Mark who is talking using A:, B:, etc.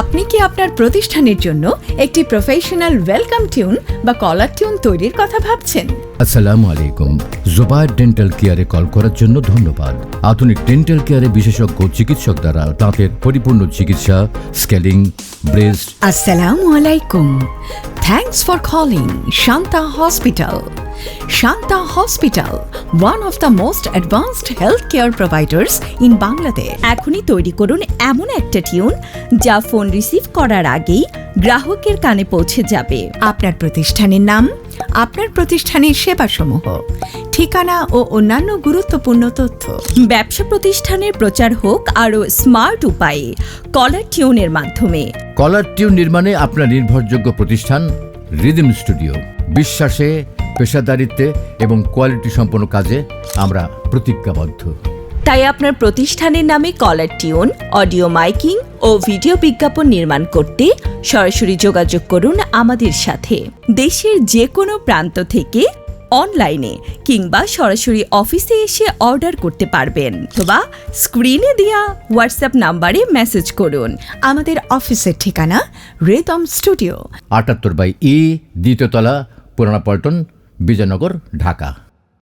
A: আপনি কি আপনার প্রতিষ্ঠানের জন্য একটি প্রফেশনাল ওয়েলকাম টিউন বা কলার টিউন তৈরির কথা ভাবছেন?
B: আসসালামু আলাইকুম। জোবায়ের ডেন্টাল কেয়ারে কল করার জন্য ধন্যবাদ। আধুনিক ডেন্টাল কেয়ারে বিশেষজ্ঞ চিকিৎসক দ্বারা দাঁতের পরিপূর্ণ চিকিৎসা স্কেলিং ব্রেস্ট
A: আসসালামু আলাইকুম। Thanks for calling Shanta hospital Shanta hospital one of the most advanced health care providers in Bangladesh
C: এখনই তৈরি করুন এমন একটা টিউন যা ফোন রিসিভ করার আগেই গ্রাহকের কানে পৌঁছে যাবে।
A: আপনার প্রতিষ্ঠানের নাম আপনার প্রতিষ্ঠানের সেবাসমূহ ঠিকানা ও অন্যান্য গুরুত্বপূর্ণ তথ্য।
C: ব্যবসা প্রতিষ্ঠানের প্রচার হোক আরও স্মার্ট উপায়ে কলার টিউনের মাধ্যমে।
B: কলার টিউন নির্মাণে আপনার নির্ভরযোগ্য প্রতিষ্ঠান রিদম স্টুডিও বিশ্বাসে পেশাদারিত্বে এবং কোয়ালিটি সম্পন্ন কাজে আমরা প্রতিজ্ঞাবদ্ধ।
C: তাই আপনার প্রতিষ্ঠানের নামে কলার টিউন অডিও মাইকিং ও ভিডিও বিজ্ঞাপন নির্মাণ করতে সরাসরি যোগাযোগ করুন আমাদের সাথে। দেশের যে কোনো প্রান্ত থেকে অনলাইনে কিংবা সরাসরি অফিসে এসে অর্ডার করতে পারবেন। অথবা স্ক্রিনে দেওয়া হোয়াটসঅ্যাপ নাম্বারে মেসেজ করুন।
A: আমাদের অফিসের ঠিকানা রেদম স্টুডিও।
B: আটাত্তর বাই ই দ্বিতীয়তলা পুরানা পল্টন বিজয়নগর ঢাকা।